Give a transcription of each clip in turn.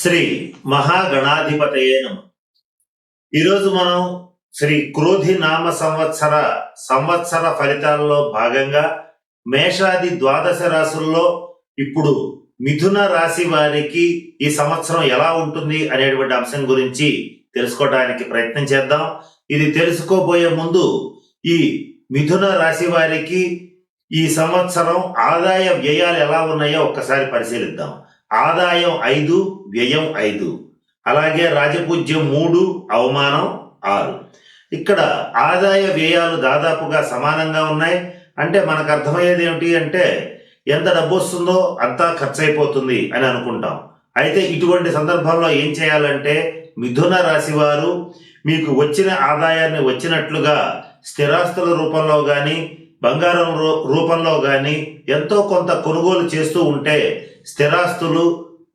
శ్రీ మహాగణాధిపతయే నమ. ఈరోజు మనం శ్రీ క్రోధి నామ సంవత్సర సంవత్సర ఫలితాల్లో భాగంగా మేషాది ద్వాదశ రాశుల్లో ఇప్పుడు మిథున రాశి వారికి ఈ సంవత్సరం ఎలా ఉంటుంది అనేటువంటి అంశం గురించి తెలుసుకోవడానికి ప్రయత్నం చేద్దాం. ఇది తెలుసుకోబోయే ముందు ఈ మిథున రాశి వారికి ఈ సంవత్సరం ఆదాయ వ్యయాలు ఎలా ఉన్నాయో ఒక్కసారి పరిశీలిద్దాం. ఆదాయం ఐదు వ్యయం ఐదు. అలాగే రాజపూజ్యం మూడు అవమానం ఆరు. ఇక్కడ ఆదాయ వ్యయాలు దాదాపుగా సమానంగా ఉన్నాయి. అంటే మనకు అర్థమయ్యేది ఏమిటి అంటే ఎంత డబ్బు వస్తుందో అంతా ఖర్చు అయిపోతుంది అని అనుకుంటాం. అయితే ఇటువంటి సందర్భంలో ఏం చేయాలంటే మిథున రాశి వారు మీకు వచ్చిన ఆదాయాన్ని వచ్చినట్లుగా స్థిరాస్తుల రూపంలో కానీ బంగారం రూ- రూపంలో కానీ ఎంతో కొంత కొనుగోలు చేస్తూ ఉంటే స్థిరాస్తులు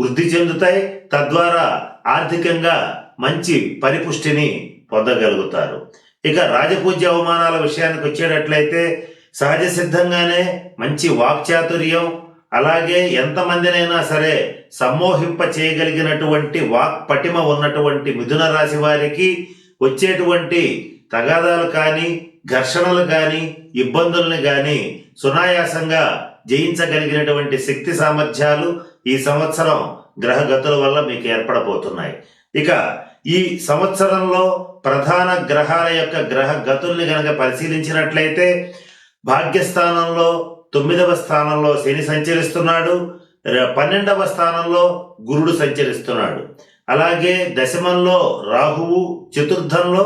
వృద్ధి చెందుతాయి తద్వారా ఆర్థికంగా మంచి పరిపుష్టిని పొందగలుగుతారు. ఇక రాజపూజ్య అవమానాల విషయానికి వచ్చేటట్లయితే సహజ సిద్ధంగానే మంచి వాక్చాతుర్యం అలాగే ఎంతమందినైనా సరే సమ్మోహింప చేయగలిగినటువంటి వాక్ పటిమ ఉన్నటువంటి మిథున రాశి వారికి వచ్చేటువంటి తగాదాలు కానీ ఘర్షణలు కానీ ఇబ్బందుల్ని కానీ సునాయాసంగా జయించగలిగినటువంటి శక్తి సామర్థ్యాలు ఈ సంవత్సరం గ్రహగతుల వల్ల మీకు ఏర్పడబోతున్నాయి. ఇక ఈ సంవత్సరంలో ప్రధాన గ్రహాల యొక్క గ్రహ గతుల్ని గనక పరిశీలించినట్లయితే భాగ్యస్థానంలో తొమ్మిదవ స్థానంలో శని సంచరిస్తున్నాడు పన్నెండవ స్థానంలో గురుడు సంచరిస్తున్నాడు. అలాగే దశమంలో రాహువు చతుర్థంలో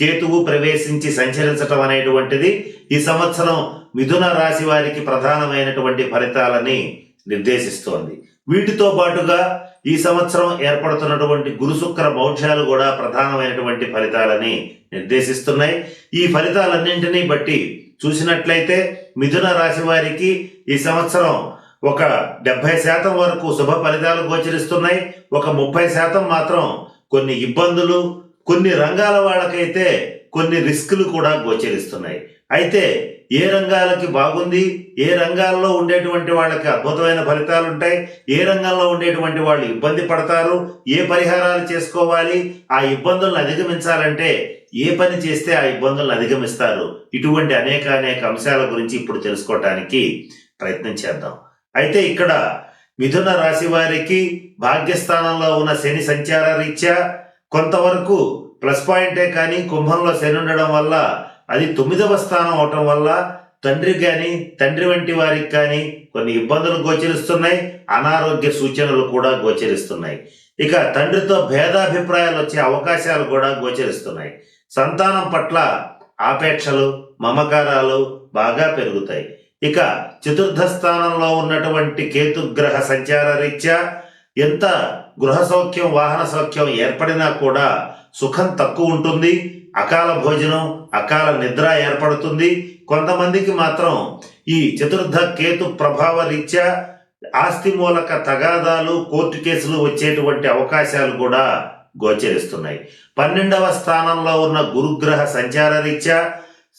కేతువు ప్రవేశించి సంచరించటం అనేటువంటిది ఈ సంవత్సరం మిథున రాశి వారికి ప్రధానమైనటువంటి ఫలితాలని నిర్దేశిస్తోంది. వీటితో పాటుగా ఈ సంవత్సరం ఏర్పడుతున్నటువంటి గురుశుక్ర మౌఢ్యాలు కూడా ప్రధానమైనటువంటి ఫలితాలని నిర్దేశిస్తున్నాయి. ఈ ఫలితాలన్నింటినీ బట్టి చూసినట్లయితే మిథున రాశి వారికి ఈ సంవత్సరం ఒక డెబ్బై శాతం వరకు శుభ ఫలితాలు గోచరిస్తున్నాయి. ఒక ముప్పై శాతం మాత్రం కొన్ని ఇబ్బందులు కొన్ని రంగాల వాళ్ళకైతే కొన్ని రిస్కులు కూడా గోచరిస్తున్నాయి. అయితే ఏ రంగాలకి బాగుంది ఏ రంగాల్లో ఉండేటువంటి వాళ్ళకి అద్భుతమైన ఫలితాలు ఉంటాయి ఏ రంగంలో ఉండేటువంటి వాళ్ళు ఇబ్బంది పడతారు ఏ పరిహారాలు చేసుకోవాలి ఆ ఇబ్బందులను అధిగమించాలంటే ఏ పని చేస్తే ఆ ఇబ్బందులను అధిగమిస్తారు? ఇటువంటి అనేక అనేక అంశాల గురించి ఇప్పుడు తెలుసుకోవటానికి ప్రయత్నం చేద్దాం. అయితే ఇక్కడ మిథున రాశి వారికి భాగ్యస్థానంలో ఉన్న శని సంచార రీత్యా కొంతవరకు ప్లస్ పాయింటే కానీ కుంభంలో శని ఉండడం వల్ల అది తొమ్మిదవ స్థానం అవటం వల్ల తండ్రి కానీ తండ్రి వంటి వారికి కానీ కొన్ని ఇబ్బందులు గోచరిస్తున్నాయి అనారోగ్య సూచనలు కూడా గోచరిస్తున్నాయి. ఇక తండ్రితో భేదాభిప్రాయాలు వచ్చే అవకాశాలు కూడా గోచరిస్తున్నాయి. సంతానం పట్ల ఆపేక్షలు మమకారాలు బాగా పెరుగుతాయి. ఇక చతుర్థ స్థానంలో ఉన్నటువంటి కేతుగ్రహ సంచార రీత్యా ఎంత గృహ సౌఖ్యం వాహన సౌఖ్యం ఏర్పడినా కూడా సుఖం తక్కువ ఉంటుంది అకాల భోజనం అకాల నిద్ర ఏర్పడుతుంది. కొంతమందికి మాత్రం ఈ చతుర్థ కేతు ప్రభావ రీత్యా ఆస్తి మూలక తగాదాలు కోర్టు కేసులు వచ్చేటువంటి అవకాశాలు కూడా గోచరిస్తున్నాయి. పన్నెండవ స్థానంలో ఉన్న గురుగ్రహ సంచార రీత్యా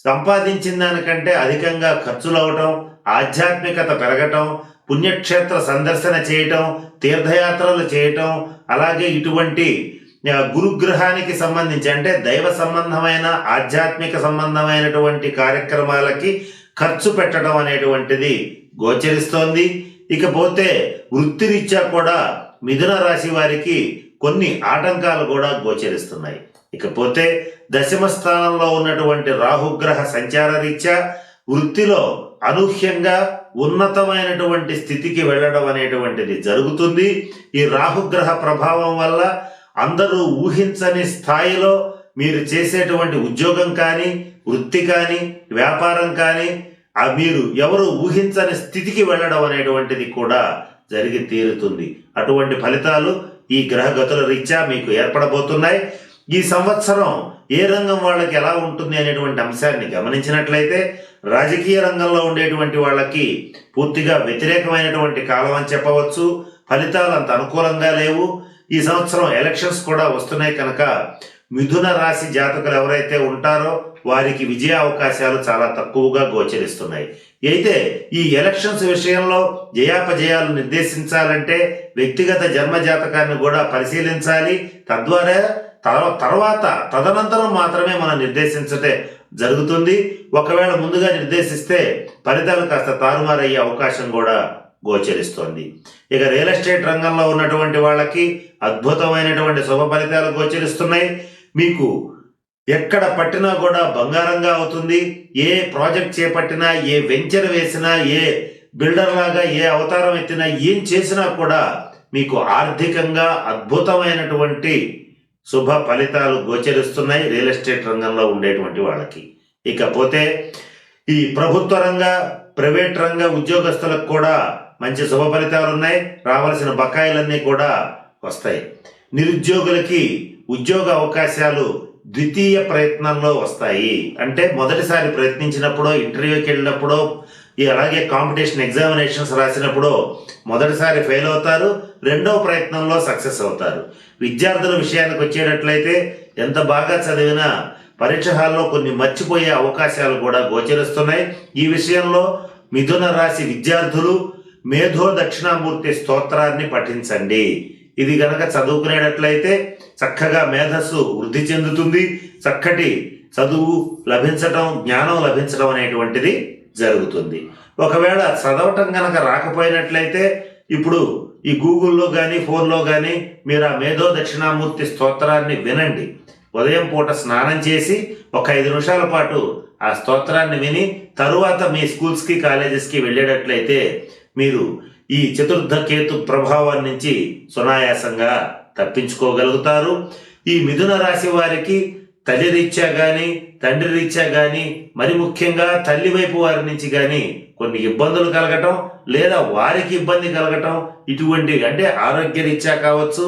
సంపాదించిన దానికంటే అధికంగా ఖర్చులు అవటం ఆధ్యాత్మికత పెరగటం పుణ్యక్షేత్ర సందర్శన చేయటం తీర్థయాత్రలు చేయటం అలాగే ఇటువంటి గురుగ్రహానికి సంబంధించి అంటే దైవ సంబంధమైన ఆధ్యాత్మిక సంబంధమైనటువంటి కార్యక్రమాలకి ఖర్చు పెట్టడం అనేటువంటిది గోచరిస్తోంది. ఇకపోతే వృత్తిరీత్యా కూడా మిథున రాశి వారికి కొన్ని ఆటంకాలు కూడా గోచరిస్తున్నాయి. ఇకపోతే దశమ స్థానంలో ఉన్నటువంటి రాహుగ్రహ సంచార రీత్యా వృత్తిలో అనూహ్యంగా ఉన్నతమైనటువంటి స్థితికి వెళ్ళడం అనేటువంటిది జరుగుతుంది. ఈ రాహుగ్రహ ప్రభావం వల్ల అందరూ ఊహించని స్థాయిలో మీరు చేసేటువంటి ఉద్యోగం కానీ వృత్తి కానీ వ్యాపారం కానీ ఆ మీరు ఎవరు ఊహించని స్థితికి వెళ్ళడం అనేటువంటిది కూడా జరిగి తీరుతుంది. అటువంటి ఫలితాలు ఈ గ్రహగతుల రీత్యా మీకు ఏర్పడబోతున్నాయి. ఈ సంవత్సరం ఏ రంగం వాళ్ళకి ఎలా ఉంటుంది అనేటువంటి అంశాన్ని గమనించినట్లయితే రాజకీయ రంగంలో ఉండేటువంటి వాళ్ళకి పూర్తిగా వ్యతిరేకమైనటువంటి కాలం అని చెప్పవచ్చు. ఫలితాలు అంత అనుకూలంగా లేవు. ఈ సంవత్సరం ఎలక్షన్స్ కూడా వస్తున్నాయి కనుక మిథున రాశి జాతకులు ఎవరైతే ఉంటారో వారికి విజయ అవకాశాలు చాలా తక్కువగా గోచరిస్తున్నాయి. అయితే ఈ ఎలక్షన్స్ విషయంలో జయాపజయాలు నిర్దేశించాలంటే వ్యక్తిగత జన్మ జాతకాన్ని కూడా పరిశీలించాలి. తద్వారా తర్వాత తదనంతరం మాత్రమే మనం నిర్దేశించటే జరుగుతుంది. ఒకవేళ ముందుగా నిర్దేశిస్తే ఫలితాలు కాస్త తారుమారయ్యే అవకాశం కూడా గోచరిస్తోంది. ఇక రియల్ ఎస్టేట్ రంగంలో ఉన్నటువంటి వాళ్ళకి అద్భుతమైనటువంటి శుభ ఫలితాలు గోచరిస్తున్నాయి. మీకు ఎక్కడ పట్టినా కూడా బంగారంగా అవుతుంది. ఏ ప్రాజెక్ట్ చేపట్టినా ఏ వెంచర్ వేసినా ఏ బిల్డర్ లాగా ఏ అవతారం ఎత్తినా ఏం చేసినా కూడా మీకు ఆర్థికంగా అద్భుతమైనటువంటి శుభ ఫలితాలు గోచరిస్తున్నాయి రియల్ ఎస్టేట్ రంగంలో ఉండేటువంటి వాళ్ళకి. ఇకపోతే ఈ ప్రభుత్వ రంగ ప్రైవేట్ రంగ ఉద్యోగస్తులకు కూడా మంచి శుభ ఫలితాలు ఉన్నాయి. రావాల్సిన బకాయిలన్నీ కూడా వస్తాయి. నిరుద్యోగులకి ఉద్యోగ అవకాశాలు ద్వితీయ ప్రయత్నంలో వస్తాయి. అంటే మొదటిసారి ప్రయత్నించినప్పుడో ఇంటర్వ్యూకి వెళ్ళినప్పుడో ఈ అలాగే కాంపిటీషన్ ఎగ్జామినేషన్స్ రాసినప్పుడు మొదటిసారి ఫెయిల్ అవుతారు రెండవ ప్రయత్నంలో సక్సెస్ అవుతారు. విద్యార్థుల విషయానికి వచ్చేటట్లయితే ఎంత బాగా చదివినా పరీక్ష హాల్లో కొన్ని మర్చిపోయే అవకాశాలు కూడా గోచరిస్తున్నాయి. ఈ విషయంలో మిథున రాశి విద్యార్థులు మేధో దక్షిణామూర్తి స్తోత్రాన్ని పఠించండి. ఇది గనక చదువుకునేటట్లయితే చక్కగా మేధస్సు వృద్ధి చెందుతుంది. చక్కటి చదువు లభించటం జ్ఞానం లభించడం అనేటువంటిది జరుగుతుంది. ఒకవేళ చదవటం కనుక రాకపోయినట్లయితే ఇప్పుడు ఈ గూగుల్లో కానీ ఫోన్లో కానీ మీరు ఆ మేధో దక్షిణామూర్తి స్తోత్రాన్ని వినండి. ఉదయం పూట స్నానం చేసి ఒక ఐదు నిమిషాల పాటు ఆ స్తోత్రాన్ని విని తరువాత మీ స్కూల్స్కి కాలేజెస్కి వెళ్ళేటట్లయితే మీరు ఈ చతుర్థ కేతు ప్రభావం నుంచి సునాయాసంగా తప్పించుకోగలుగుతారు. ఈ మిథున రాశి వారికి తల్లి రీత్యా కానీ తండ్రి రీత్యా కానీ మరి ముఖ్యంగా తల్లి వైపు వారి నుంచి కానీ కొన్ని ఇబ్బందులు కలగటం లేదా వారికి ఇబ్బంది కలగటం ఇటువంటి అంటే ఆరోగ్య రీత్యా కావచ్చు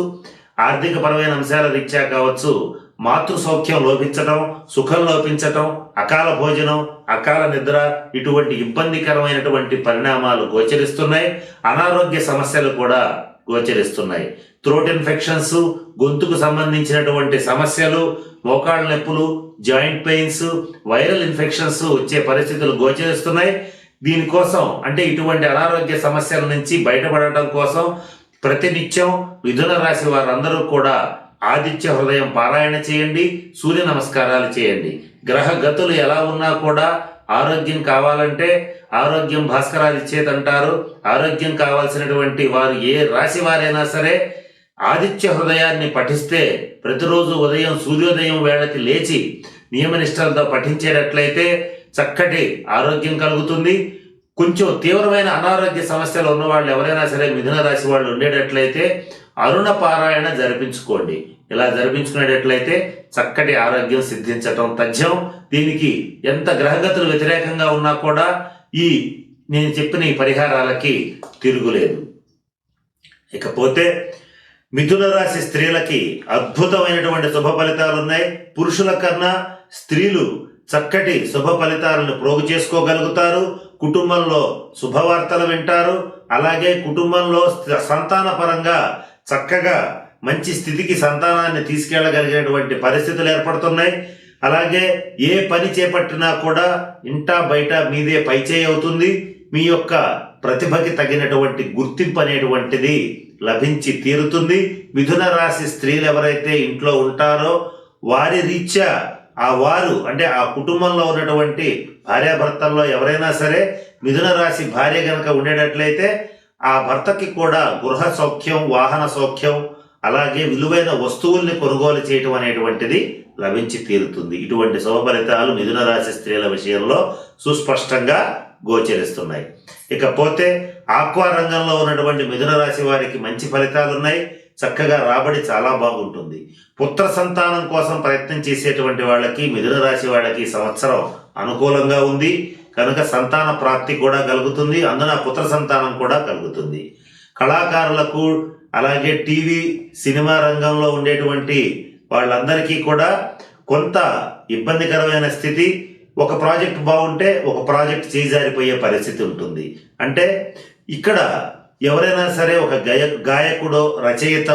ఆర్థిక పరమైన అంశాల రీత్యా కావచ్చు మాతృ సౌఖ్యం లోపించటం సుఖం లోపించటం అకాల భోజనం అకాల నిద్ర ఇటువంటి ఇబ్బందికరమైనటువంటి పరిణామాలు గోచరిస్తున్నాయి అనారోగ్య సమస్యలు కూడా గోచరిస్తున్నాయి. త్రోట్ ఇన్ఫెక్షన్స్ గొంతుకు సంబంధించినటువంటి సమస్యలు మోకాళ్ళ నొప్పులు జాయింట్ పెయిన్స్ వైరల్ ఇన్ఫెక్షన్స్ వచ్చే పరిస్థితులు గోచరిస్తున్నాయి. దీనికోసం అంటే ఇటువంటి అనారోగ్య సమస్యల నుంచి బయటపడటం కోసం ప్రతినిత్యం మిథున రాశి వారందరూ కూడా ఆదిత్య హృదయం పారాయణ చేయండి సూర్య నమస్కారాలు చేయండి. గ్రహ గతులు ఎలా ఉన్నా కూడా ఆరోగ్యం కావాలంటే ఆరోగ్యం భాస్కరాలు ఇచ్చేదంటారు. ఆరోగ్యం కావాల్సినటువంటి వారు ఏ రాశి వారైనా సరే ఆదిత్య హృదయాన్ని పఠిస్తే ప్రతిరోజు ఉదయం సూర్యోదయం వేళకి లేచి నియమనిష్టలతో పఠించేటట్లయితే చక్కటి ఆరోగ్యం కలుగుతుంది. కొంచెం తీవ్రమైన అనారోగ్య సమస్యలు ఉన్న వాళ్ళు ఎవరైనా సరే మిథున రాశి వాళ్ళు ఉండేటట్లయితే అరుణ పారాయణ జరిపించుకోండి. ఇలా జరిపించుకునేటట్లయితే చక్కటి ఆరోగ్యం సిద్ధించటం తథ్యం. దీనికి ఎంత గ్రహగతులు వ్యతిరేకంగా ఉన్నా కూడా ఈ నేను చెప్పిన ఈ పరిహారాలకి తిరుగులేదు. ఇకపోతే మిథున రాశి స్త్రీలకి అద్భుతమైనటువంటి శుభ ఫలితాలు ఉన్నాయి. పురుషుల కన్నా స్త్రీలు చక్కటి శుభ ఫలితాలను ప్రోగు చేసుకోగలుగుతారు. కుటుంబంలో శుభవార్తలు వింటారు. అలాగే కుటుంబంలో సంతాన పరంగా చక్కగా మంచి స్థితికి సంతానాన్ని తీసుకెళ్ళగలిగినటువంటి పరిస్థితులు ఏర్పడుతున్నాయి. అలాగే ఏ పని చేపట్టినా కూడా ఇంటా బయట మీదే పైచేయి అవుతుంది. మీ యొక్క ప్రతిభకి తగినటువంటి గుర్తింపు అనేటువంటిది లభించి తీరుతుంది. మిథున రాశి స్త్రీలు ఎవరైతే ఇంట్లో ఉంటారో వారి రీత్యా ఆ వారు అంటే ఆ కుటుంబంలో ఉన్నటువంటి భార్యాభర్తల్లో ఎవరైనా సరే మిథున రాశి భార్య కనుక ఉండేటట్లయితే ఆ భర్తకి కూడా గృహ సౌఖ్యం వాహన సౌఖ్యం అలాగే విలువైన వస్తువుల్ని కొనుగోలు చేయటం అనేటువంటిది లభించి తీరుతుంది. ఇటువంటి శుభ ఫలితాలు మిథున రాశి స్త్రీల విషయంలో సుస్పష్టంగా గోచరిస్తున్నాయి. ఇకపోతే ఆక్వా రంగంలో ఉన్నటువంటి మిథున రాశి వారికి మంచి ఫలితాలు ఉన్నాయి చక్కగా రాబడి చాలా బాగుంటుంది. పుత్ర సంతానం కోసం ప్రయత్నం చేసేటువంటి వాళ్ళకి మిథున రాశి వాళ్ళకి సంవత్సరం అనుకూలంగా ఉంది. కనుక సంతాన ప్రాప్తి కూడా కలుగుతుంది. అందున పుత్ర సంతానం కూడా కలుగుతుంది. కళాకారులకు అలాగే టీవీ సినిమా రంగంలో ఉండేటువంటి వాళ్ళందరికీ కూడా కొంత ఇబ్బందికరమైన స్థితి. ఒక ప్రాజెక్ట్ బాగుంటే ఒక ప్రాజెక్ట్ చేజారిపోయే పరిస్థితి ఉంటుంది. అంటే ఇక్కడ ఎవరైనా సరే ఒక గాయ గాయకుడో రచయిత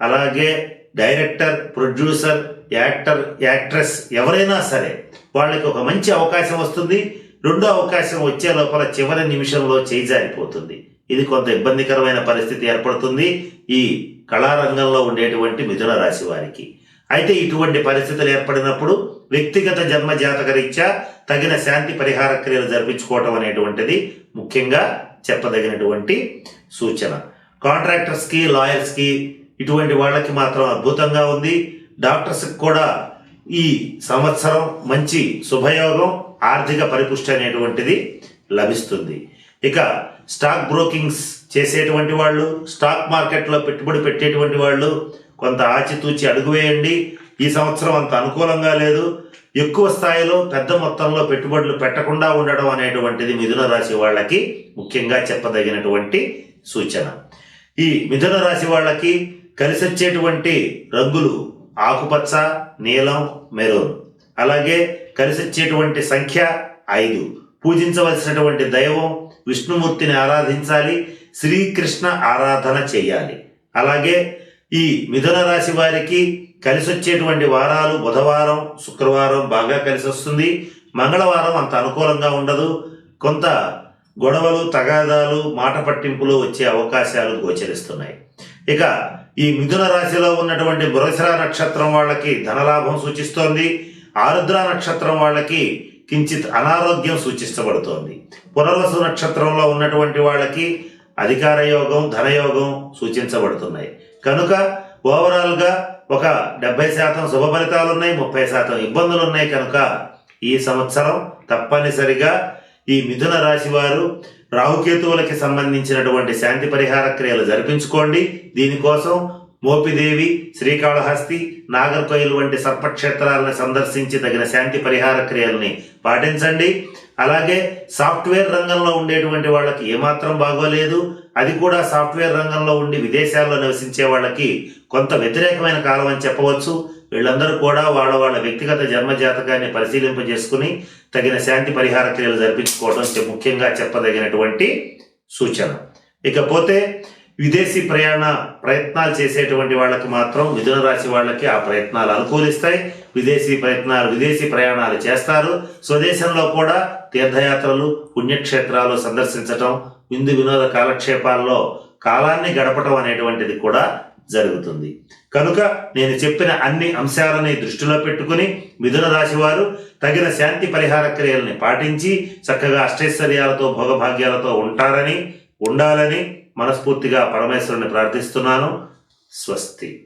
అలాగే డైరెక్టర్ ప్రొడ్యూసర్ యాక్టర్ యాక్ట్రెస్ ఎవరైనా సరే వాళ్ళకి ఒక మంచి అవకాశం వస్తుంది. రెండో అవకాశం వచ్చే లోపల చివరి నిమిషంలో చేజారిపోతుంది. ఇది కొంత ఇబ్బందికరమైన పరిస్థితి ఏర్పడుతుంది ఈ కళారంగంలో ఉండేటువంటి మిథున రాశి వారికి. అయితే ఇటువంటి పరిస్థితులు ఏర్పడినప్పుడు వ్యక్తిగత జన్మ జాతక రీత్యా తగిన శాంతి పరిహార క్రియలు జరిపించుకోవటం అనేటువంటిది ముఖ్యంగా చెప్పదగినటువంటి సూచన. కాంట్రాక్టర్స్కి లాయర్స్కి ఇటువంటి వాళ్ళకి మాత్రం అద్భుతంగా ఉంది. డాక్టర్స్కి కూడా ఈ సంవత్సరం మంచి శుభయోగం ఆర్థిక పరిపుష్టి అనేటువంటిది లభిస్తుంది. ఇక స్టాక్ బ్రోకింగ్స్ చేసేటువంటి వాళ్ళు స్టాక్ మార్కెట్లో పెట్టుబడి పెట్టేటువంటి వాళ్ళు కొంత ఆచితూచి అడుగు వేయండి. ఈ సంవత్సరం అంత అనుకూలంగా లేదు. ఎక్కువ స్థాయిలో పెద్ద మొత్తంలో పెట్టుబడులు పెట్టకుండా ఉండడం అనేటువంటిది మిథున రాశి వాళ్ళకి ముఖ్యంగా చెప్పదగినటువంటి సూచన. ఈ మిథున రాశి వాళ్ళకి కలిసి వచ్చేటువంటి రంగులు ఆకుపచ్చ నీలం మెరూన్. అలాగే కలిసి వచ్చేటువంటి సంఖ్య ఐదు. పూజించవలసినటువంటి దైవం విష్ణుమూర్తిని ఆరాధించాలి. శ్రీకృష్ణ ఆరాధన చేయాలి. అలాగే ఈ మిథున రాశి వారికి కలిసి వచ్చేటువంటి వారాలు బుధవారం శుక్రవారం బాగా కలిసి వస్తుంది మంగళవారం అంత అనుకూలంగా ఉండదు. కొంత గొడవలు తగాదాలు మాట పట్టింపులు వచ్చే అవకాశాలు గోచరిస్తున్నాయి. ఇక ఈ మిథున రాశిలో ఉన్నటువంటి మృగశిర నక్షత్రం వాళ్ళకి ధనలాభం సూచిస్తోంది. ఆరుద్ర నక్షత్రం వాళ్ళకి కించిత్ అనారోగ్యం సూచించబడుతోంది పునర్వసు నక్షత్రంలో ఉన్నటువంటి వాళ్ళకి అధికార యోగం ధనయోగం సూచించబడుతున్నాయి. కనుక ఓవరాల్గా ఒక డెబ్బై శాతం శుభ ఫలితాలు ఉన్నాయి ముప్పై శాతం ఇబ్బందులు ఉన్నాయి కనుక ఈ సంవత్సరం తప్పనిసరిగా ఈ మిథున రాశి వారు రాహుకేతువులకి సంబంధించినటువంటి శాంతి పరిహార క్రియలు జరిపించుకోండి. దీనికోసం మోపిదేవి శ్రీకాళహస్తి నాగర్కోయిల్ వంటి సర్పక్షేత్రాలను సందర్శించి తగిన శాంతి పరిహార క్రియల్ని పాటించండి. అలాగే సాఫ్ట్వేర్ రంగంలో ఉండేటువంటి వాళ్ళకి ఏమాత్రం బాగోలేదు. అది కూడా సాఫ్ట్వేర్ రంగంలో ఉండి విదేశాల్లో నివసించే వాళ్ళకి కొంత వ్యతిరేకమైన కాలం అని చెప్పవచ్చు. వీళ్ళందరూ కూడా వాళ్ళ వాళ్ళ వ్యక్తిగత జన్మ జాతకాన్ని పరిశీలింపజేసుకుని తగిన శాంతి పరిహార క్రియలు జరిపించుకోవడం ముఖ్యంగా చెప్పదగినటువంటి సూచన. ఇకపోతే విదేశీ ప్రయాణ ప్రయత్నాలు చేసేటువంటి వాళ్ళకి మాత్రం మిథున రాశి వాళ్ళకి ఆ ప్రయత్నాలు అనుకూలిస్తాయి. విదేశీ ప్రయత్నాలు విదేశీ ప్రయాణాలు చేస్తారు. స్వదేశంలో కూడా తీర్థయాత్రలు పుణ్యక్షేత్రాలు సందర్శించటం విందు వినోద కాలక్షేపాల్లో కాలాన్ని గడపటం అనేటువంటిది కూడా జరుగుతుంది. కనుక నేను చెప్పిన అన్ని అంశాలని దృష్టిలో పెట్టుకుని మిథున రాశి వారు తగిన శాంతి పరిహార క్రియల్ని పాటించి చక్కగా అష్టైశ్వర్యాలతో భోగభాగ్యాలతో ఉంటారని ఉండాలని మనస్ఫూర్తిగా పరమేశ్వరుని ప్రార్థిస్తున్నాను. స్వస్తి.